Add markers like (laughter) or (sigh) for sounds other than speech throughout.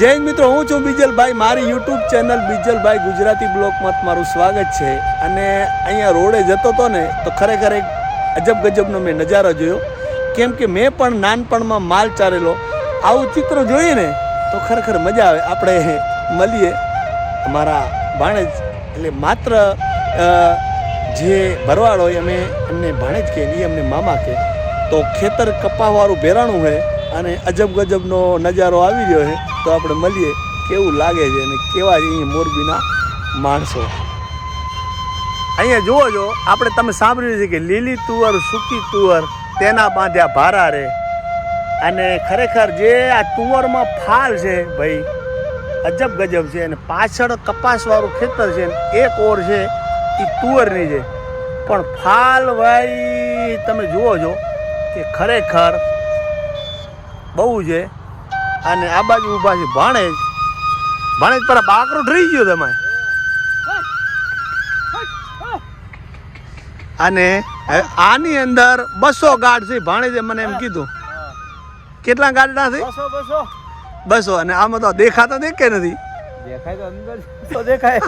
હિન્દ મિત્રો, હું છું બીજલભાઈ. મારી યુટ્યુબ ચેનલ બીજલભાઈ ગુજરાતી બ્લોકમાં તમારું સ્વાગત છે. અને અહીંયા રોડે જતો હતો ને, તો ખરેખર એક અજબ ગજબનો મેં નજારો જોયો. કેમ કે મેં પણ નાનપણમાં માલ ચારેલો આવું ચિત્ર જોઈએ ને, તો ખરેખર મજા આવે. આપણે મળીએ અમારા ભાણેજ, એટલે માત્ર જે ભરવાડ હોય, અમે એમને ભાણેજ કહે એ અમને મામા કહે. તો ખેતર કપાવાળું ભેરાણું છે અને અજબ ગજબનો નજારો આવી રહ્યો છે, તો આપણે મળીએ કેવું લાગે છે અને કેવા છે અહીંયા મોરબીના માણસો. અહીંયા જુઓ છો આપણે તમે સાંભળ્યું છે કે લીલી તુવર, સૂકી તુવર, તેના બાંધ્યા ભારા રે. અને ખરેખર જે આ તુવરમાં ફાલ છે ભાઈ અજબ ગજબ છે અને પાછળ કપાસવાળું ખેતર છે એક ઓર છે એ તુવરની છે. પણ ફાલ ભાઈ, તમે જુઓ છો કે ખરેખર બહુ છે. અને આ બાજુ ઊભા છે ભાણેજ. ભાણેજ પર બાકરો ડરી ગયો તમે અને આની અંદર બસો ગાઢ છે. ભાણેજે મને એમ કીધું. કેટલા ગાડડા છે? બસો અને આમાં તો દેખાતા દેખે નથી. દેખાય તો અંદર તો દેખાય.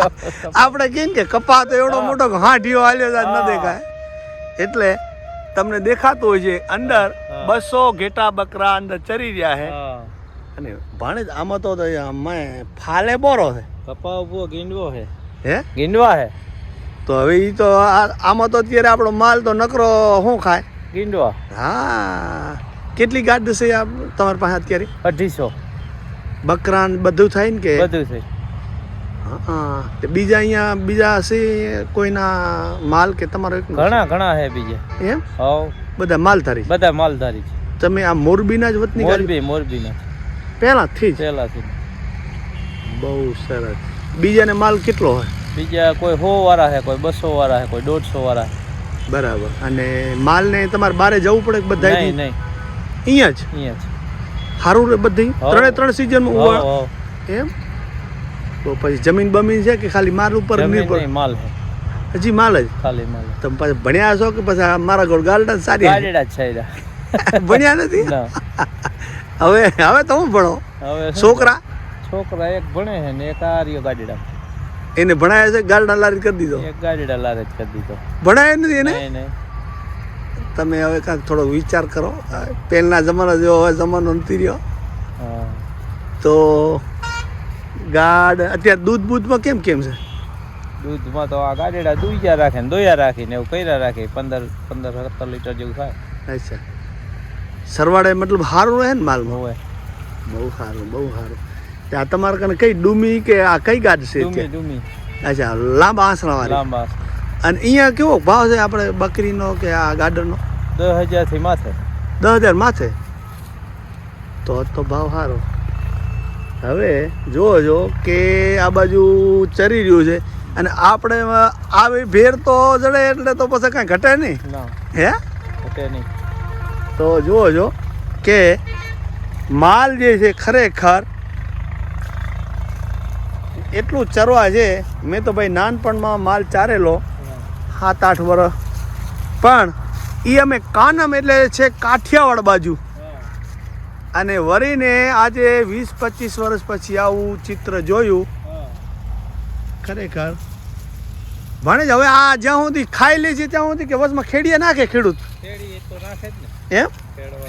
(laughs) આપણે કેમ કે કપા તો એવડો મોટો હાંઠીઓ હાલ્યો જ ન દેખાય. એટલે તમને દેખાતું હોય છે અંદર બસો ઘેટા બકરા અંદર ચરી રહ્યા છે. હા. અને ભાણેજ આમાં તો આમાં ફાલે બોરો છે. કપા ઊભો ગીંડવો છે. હે? ગીંડવા છે? તો હવે એ તો આમાં તો અત્યારે આપણો માલ તો નકરો શું ખાય? ગીંડવા. હા. કેટલી ગાઢ છે તમારી પાસે અત્યારે? અઢીસો. બકરા બધું થાય ને કે? બધું હા તે બીજા અહીંયા બીજા છે કોઈના માલ કે તમારો એક ઘણા ઘણા હે બીજા. એમ? હવ. બધા માલધારી બધા માલધારી છે. તમે આ મોરબીના જ વતની મોરબી મોરબીના. પહેલાથી જ? પહેલાથી. બહુ સરસ. બીજાને માલ કેટલો હોય? બીજા કોઈ સો વાળા છે કોઈ બસો વાળા છે કોઈ દોઢસો વાળા બરાબર. અને માલને તમારે બારે જવું પડે બધા નહીં નહીં. અહીંયા જ? અહીંયા જ. સારું રે બધી? ત્રણે ત્રણ સિઝન એમ? તો પછી જમીન બમીન છે કે ખાલી માલ ઉપર નિર્ભર? માલ હજી માલ જ? ખાલી માલ. તમે પાછા ભણ્યા છો કે પછી આ મારા ગોળ ગાર્ડન સારી ગાલડા છે (laughs) ભણ્યા નથી? હવે હવે તો હું ભણો? હવે છોકરા? છોકરા એક ભણે છે ને એક આર્યો ગાડીડા. એને ભણાયા છે? ગાર્ડન લારી કરી દીધો? એક ગાડીડા લારી કરી દીધો. ભણાય નથી એને? તમે હવે કાંઈક થોડો વિચાર કરો. પહેલના જમાના જેવો હવે જમાનો નથી રહ્યો. તો ગાડ અત્યારે દૂધ બૂધમાં કેમ કેમ છે? દૂધમાં તો આ ગાડીડા દુઈયા રાખે ને દોયા રાખે ને એવું કર્યા રાખે પંદર પંદર સત્તર લીટર જેવું થાય. અચ્છા. સરવાળે મતલબ સારું રહે ને માલ હોય બહુ સારું બહુ સારું ત્યાં તમારે કને કઈ ડુમી કે આ કઈ ગાડ છે ડુમી ડુમી. અચ્છા લાંબા આસરા વાળી. લાંબા અને અહીંયા કેવો ભાવ છે આપણે બકરીનો કે આ ગાડરનો દસ હજારથી માથે. દસ હજાર માથે? તો તો ભાવ સારો હવે જુઓ જો કે આ બાજુ ચરી રહ્યું છે અને આપણે આવી ભેર તો જડે એટલે તો પછી કાંઈ ઘટે નહીં. હે? ઘટે નહીં. તો જુઓ છો કે માલ જે છે ખરેખર એટલું ચરવા છે. મેં તો ભાઈ નાનપણમાં માલ ચારેલો સાત આઠ વર્ષ પણ એ અમે કાનમ એટલે છે કાઠિયાવાડ બાજુ. અને વરીને આજે વીસ પચીસ વર્ષ પછી આવું ચિત્ર જોયું. ખરેખર. ભણે હવે આ જ્યાં સુધી ખાઈ લે છે ત્યાં સુધી કે વચમાં ખેડીએ નાખે ખેડૂત? એમ?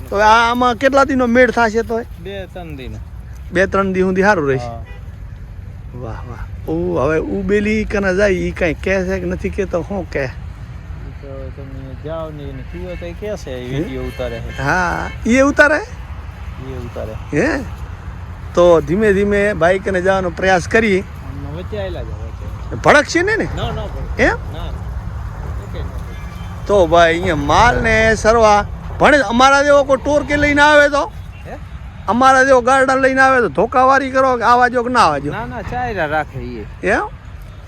તો આ આમાં કેટલા દિનનો મેળ થશે તો બે ત્રણ દિન. બે ત્રણ દી સુધી સારું રહેશે. વાહ વાહ. ઓ હવે ઉબેલી કને જાય એ કાંઈ કહે છે કે નથી કહેતો શું કહે? તો તમે જાઓ ને કીધો તો કહે છે વીડિયો ઉતારે હા એ ઉતારે? હે? તો ધીમે ધીમે ભાઈ કને જવાનો પ્રયાસ વચ્ચે આવેલા છે ને ને એમ? તો ભાઈ અહીંયા માલ ને સરવા. ભણે અમારા જેવો કોઈ ટોર કે લઈને આવે તો? અમારા જેવો ગાર્ડન લઈને આવે તો ધોકાવારી કરો કે આવા જો કે ના આવા જો? ના ના ચાયરા રાખે એ એમ?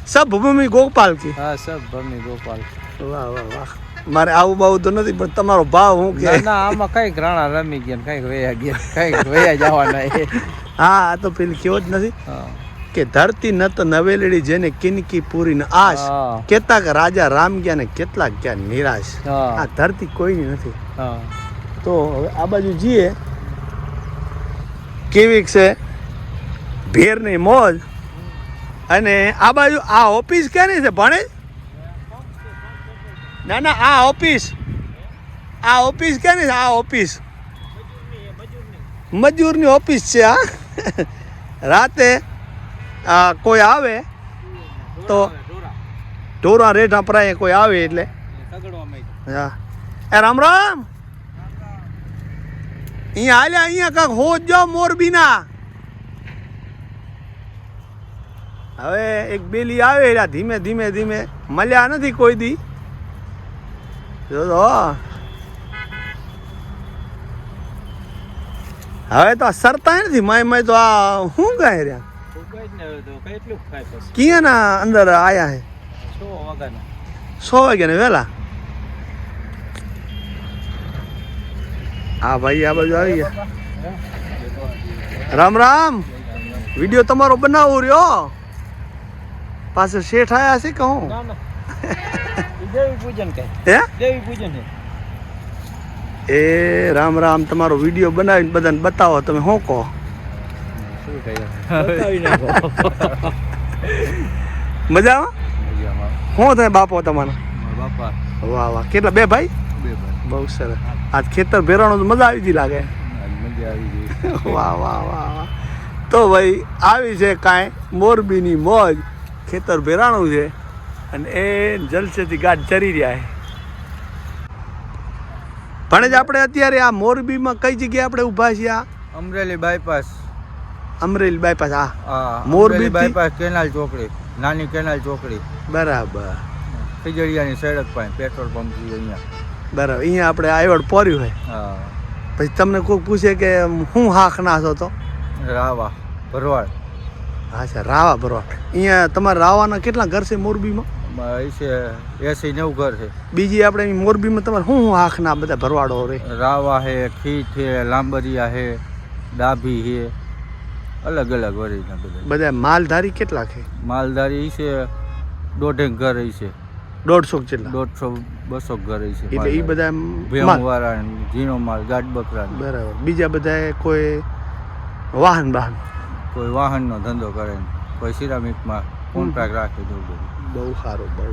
સબ ભૂમિ ગોપાલ કી હા સબ ભૂમિ ગોપાલ વાહ વાહ વાહ. મારે આવું બાવું તો નથી પણ તમારો ભાવ હું કે? ના આમાં કંઈક રાણા રમી ગયા કઈ કંઈક વયા ગયા કંઈક વયા જવાના હા આ તો પેલી કેવો જ નથી. કે ધરતી નત નવેલડી જેને કિનકી પૂરી ન આશ. કેતા કે રાજા રામ ગયા ને કેટલાક ગયા નિરાશ. આ ધરતી કોઈની નથી. તો હવે આ બાજુ જઈએ. કેવીક છે? ભેરની મોજ. અને આ બાજુ આ ઓફિસ ક્યાંની છે ભણે ના ના, આ ઓફિસ. આ ઓફિસ કે ને આ ઓફિસ. મજૂરની ઓફિસ છે આ રાતે કોઈ આવે, તો ઢોરા રેઠા પ્રાય કોઈ આવે એટલે. હા. એ રામ રામ. અહીંયા હાલ્યા, અહીંયા કાંક હો જો મોરબીના. હવે એક બેલી આવે, એટલે ધીમે ધીમે ધીમે. મળ્યા નથી કોઈ દી. જો તો હવે તો સરતા નથી. માય માય તો આ શું ગાય રહ્યા? ક્યાં ના અંદર આયા હે? સો વાગ્યા ને વેલા? હા, ભાઈ, આ બાજુ આવી ગયા. રામ રામ. વીડિયો તમારો બનાવો રહ્યો? પાસે શેઠ આયા છે ના ઈ દેવી પૂજન કે? હે? દેવી પૂજન હે. એ રામ રામ તમારો વીડિયો બનાવીને બધાને બતાવો તમે શું કહો? શું કહ્યું મજામાં? શું થાય બાપો તમારો? બાપા. વાહ વાહ. કેટલા? બે ભાઈ? બે ભાઈ. બહુ સરસ. આજ ખેતર ભેરાણું તો મજા આવી ગઈ લાગે. મજા આવી ગઈ. વાહ વાહ વાહ વાહ. તો ભાઈ આવી છે કાંઈ મોરબીની મોજ. ખેતર ભેરાણું છે. અને એ જલસેથી ગાઢ ચરી રહ્યા છે. ભણે જ આપણે અત્યારે આ મોરબીમાં કઈ જગ્યાએ આપણે ઊભા છીએ આ? અમરેલી બાયપાસ. અમરેલી બાયપાસ હા. હા મોરબી બાયપાસ કેનાલ ચોકડી નાની કેનાલ ચોકડી. બરાબર. ખીજડીયાની સડક પાસે પેટ્રોલ પંપ છે અહીંયા. બરાબર અહીંયા આપણે આવ્યો પોર્યું હોય હા. પછી તમને કોઈ પૂછે કે હું હાખ ના છો તો? રાવા ભરવાડ. અચ્છા રાવા ભરવાડ. અહીંયા તમારે રાવાના કેટલા ઘર છે મોરબીમાં? છે એસી નવ ઘર છે. બીજી આપણે મોરબીમાં તમારે શું શું આંખના બધા ભરવાડો રે રાવા છે ખીટ છે લાંબરિયા છે ડાભી છે અલગ અલગ વરીના બધા. બધા માલધારી કેટલા છે? માલધારી છે દોઢેક ઘર છે. દોઢસો જેટલા? દોઢસો બસો ઘર છે એટલે એ બધા ભેમ ઝીણો માલ ગાઢ બકરા બરાબર. બીજા બધા કોઈ વાહન વાહન કોઈ વાહનનો ધંધો કરે કોઈ સિરામિકમાં કોન્ટ્રાક્ટ રાખે એવું બધું. બહુ સારું બહુ